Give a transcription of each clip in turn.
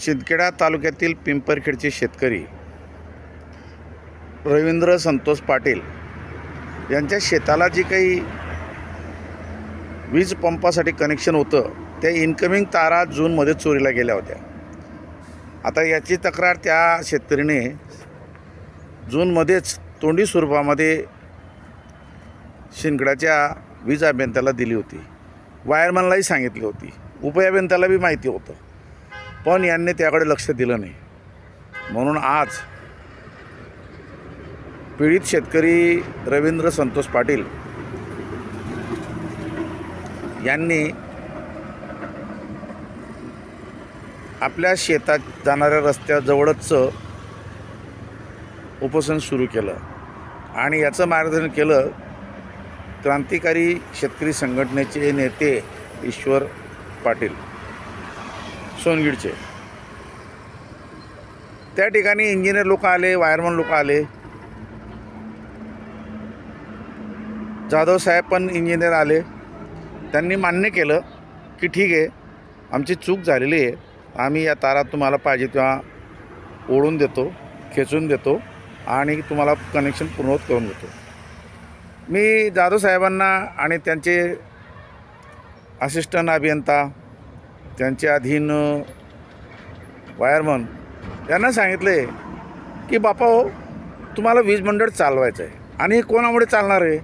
शिंदखेडा तालुक्यातील पिंपरखेडचे शेतकरी रवींद्र संतोष पाटील यांच्या शेताला जी काही वीज पंपासाठी कनेक्शन होतं त्या इन्कमिंग तारा जूनमध्ये चोरीला गेल्या होत्या. आता याची तक्रार त्या शेतकरीने जूनमध्येच तोंडी स्वरूपामध्ये शिंदखेडाच्या वीज अभियंत्याला दिली होती. वायरमॅनलाही सांगितली होती. उपअभियंत्याला बी माहिती होतं. पण यांनी त्याकडे लक्ष दिलं नाही. म्हणून आज पीडित शेतकरी रवींद्र संतोष पाटील यांनी आपल्या शेतात जाणाऱ्या रस्त्याजवळच उपोषण सुरू केलं आणि याचं मार्गदर्शन केलं क्रांतिकारी शेतकरी संघटनेचे नेते ईश्वर पाटील. सोनगीडचे. त्या ठिकाणी इंजिनियर लोक आले वायरमन लोक आले. जाधव साहेब पण इंजिनियर आले. त्यांनी मान्य केलं की ठीक आहे आमची चूक झालेली आहे. आम्ही या तारा तुम्हाला पाहिजे तेव्हा ओढून देतो खेचून देतो आणि तुम्हाला कनेक्शन पूर्णवत करून देतो. मी जाधव साहेबांना आणि त्यांचे असिस्टंट अभियंता त्यांचे अधीन वायरमन त्यांना सांगितले की बापा हो तुम्हाला वीज मंडळ चालवायचं आहे आणि हे कोणामुळे चालणार आहे?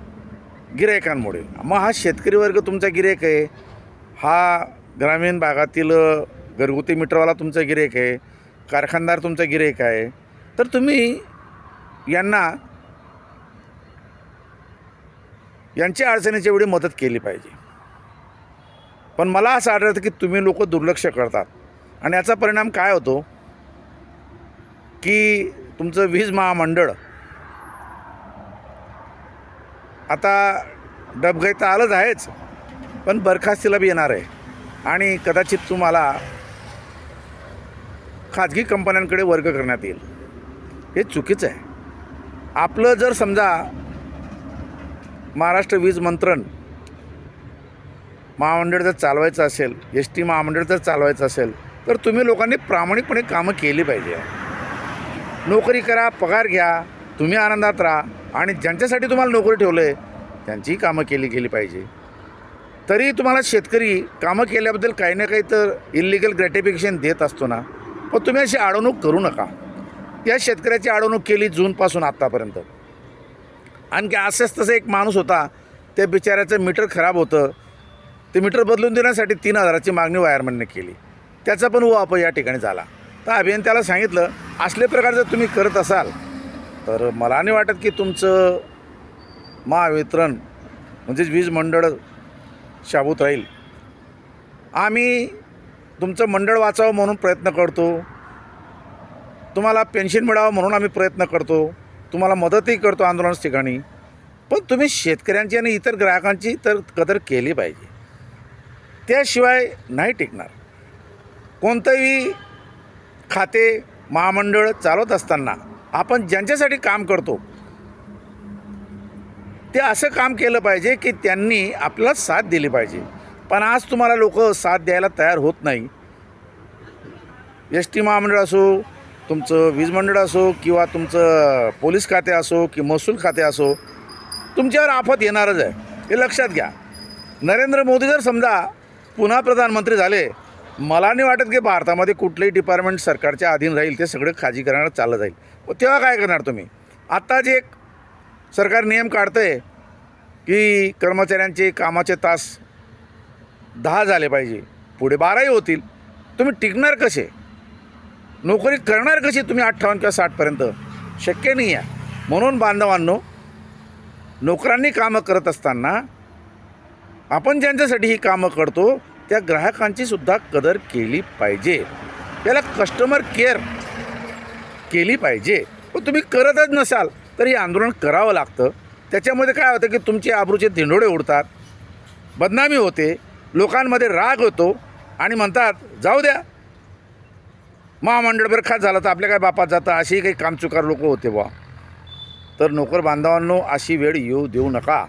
गिरायकांमुळे मग हा शेतकरी वर्ग तुमचा गिरायक आहे. हा ग्रामीण भागातील घरगुती मीटरवाला तुमचा गिरायक आहे. कारखानदार तुमचा गिरायक आहे. तर तुम्ही यांना यांच्या अडचणीची एवढी मदत केली पाहिजे. पण मला असं आढळतं की तुम्ही लोक दुर्लक्ष करतात. आणि याचा परिणाम काय होतो? की तुमचं वीज महामंडळ आता डबघाई तर आलंच आहेच पण बरखास्तीला बी येणार आहे. आणि कदाचित तुम्हाला खाजगी कंपन्यांकडे वर्ग करण्यात येईल. हे चुकीचं आहे. आपलं जर समजा महाराष्ट्र वीज मंत्रण महामंडळ जर चालवायचं असेल एस टी महामंडळ जर चालवायचं असेल तर तुम्ही लोकांनी प्रामाणिकपणे कामं केली पाहिजे. नोकरी करा पगार घ्या तुम्ही आनंदात राहा आणि ज्यांच्यासाठी तुम्हाला नोकरी ठेवलं आहे त्यांचीही कामं केली गेली पाहिजे. तरी तुम्हाला शेतकरी कामं केल्याबद्दल काही ना काही तर इलिगल ग्रॅटिफिकेशन देत असतो ना. पण तुम्ही अशी अडवणूक करू नका. या शेतकऱ्याची अडवणूक केली जूनपासून आत्तापर्यंत आणखी असेच तसं एक माणूस होता त्या बिचाऱ्याचं मीटर खराब होतं ते मीटर बदलून देण्यासाठी तीन हजाराची मागणी वायरमॅनने केली. त्याचा पण वाप या ठिकाणी झाला. तर अभियंत्याला सांगितलं असले प्रकार जर तुम्ही करत असाल तर मला नाही वाटत की तुमचं महावितरण म्हणजेच वीज मंडळ शाबूत राहील. आम्ही तुमचं मंडळ वाचावं म्हणून प्रयत्न करतो. तुम्हाला पेन्शन मिळावं म्हणून आम्ही प्रयत्न करतो. तुम्हाला मदतही करतो आंदोलनाच ठिकाणी. पण तुम्ही शेतकऱ्यांची आणि इतर ग्राहकांची तर कदर केली पाहिजे. त्याशिवाय नाही टिकणार. कोणतंही खाते महामंडळ चालवत असताना आपण ज्यांच्यासाठी काम करतो ते असं काम केलं पाहिजे की त्यांनी आपल्याला साथ दिली पाहिजे. पण आज तुम्हाला लोक साथ द्यायला तयार होत नाही. एस टी महामंडळ असो तुमचं वीज मंडळ असो किंवा तुमचं पोलीस खाते असो की महसूल खाते असो तुमच्यावर आफत येणारच आहे. हे लक्षात घ्या. नरेंद्र मोदी जर समजा पुन्हा प्रधानमंत्री झाले. मला नाही वाटत की भारतामध्ये कुठलंही डिपार्टमेंट सरकारच्या अधीन राहील ते सगळं खाजीकरणात चाललं जाईल. व तेव्हा काय करणार तुम्ही? आत्ता जे एक सरकार नियम काढतं आहे की कर्मचाऱ्यांचे कामाचे तास दहा झाले पाहिजे पुढे बाराही होतील. तुम्ही टिकणार कसे? नोकरी करणार कशी तुम्ही अठ्ठावन्न किंवा साठपर्यंत शक्य नाही आहे म्हणून बांधवांनो नोकरांनी कामं करत असताना आपण ज्यांच्यासाठी ही कामं करतो त्या ग्राहकांची सुद्धा कदर केली पाहिजे. त्याला कस्टमर केअर केली पाहिजे. पण तुम्ही करतच नसाल तर हे आंदोलन करावं लागतं. त्याच्यामध्ये काय होतं की तुमचे आबरूचे धिंडोडे उडतात बदनामी होते लोकांमध्ये राग होतो आणि म्हणतात जाऊ द्या. महामंडळभर खास झालं तर आपल्या काय बापात जातं? अशी काही कामचुकार लोक होते बा तर नोकर बांधवांनो अशी वेळ येऊ देऊ नका.